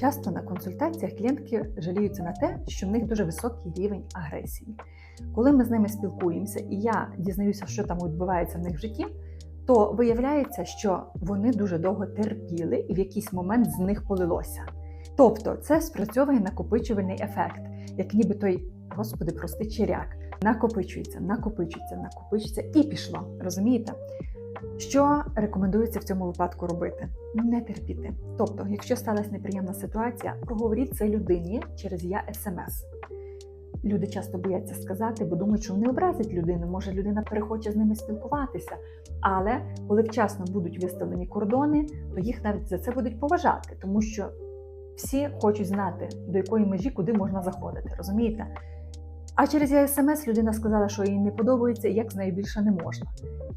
Часто на консультаціях клієнтки жаліються на те, що в них дуже високий рівень агресії. Коли ми з ними спілкуємося, і я дізнаюся, що там відбувається в них в житті, то виявляється, що вони дуже довго терпіли і в якийсь момент з них полилося. Тобто це спрацьовує накопичувальний ефект, як ніби той, господи, прости черяк, накопичується, накопичується, накопичується і пішло. Розумієте? Що рекомендується в цьому випадку робити? Не терпіти. Тобто, якщо сталася неприємна ситуація, проговоріть це людині через я смс. Люди часто бояться сказати, бо думають, що вони образять людину. Може, людина перехоче з ними спілкуватися. Але коли вчасно будуть виставлені кордони, то їх навіть за це будуть поважати, тому що всі хочуть знати, до якої межі куди можна заходити. Розумієте? А через смс людина сказала, що їй не подобається, як з нею більше не можна.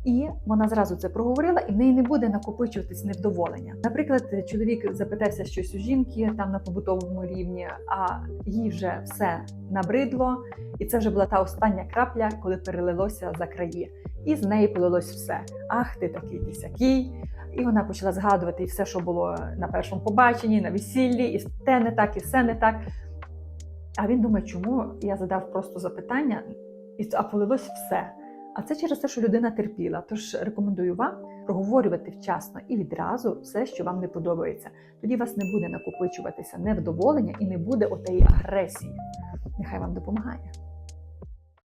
І вона зразу це проговорила, і в неї не буде накопичуватись невдоволення. Наприклад, чоловік запитався щось у жінки там на побутовому рівні, а їй вже все набридло, і це вже була та остання крапля, коли перелилося за краї. І з неї полилось все. Ах, ти такий ти сякий. І вона почала згадувати і все, що було на першому побаченні, на весіллі, і те не так, і все не так. А він думає, чому я задав просто запитання, а полилось все. А це через те, що людина терпіла. Тож рекомендую вам проговорювати вчасно і відразу все, що вам не подобається. Тоді вас не буде накопичуватися невдоволення і не буде отеї агресії. Нехай вам допомагає.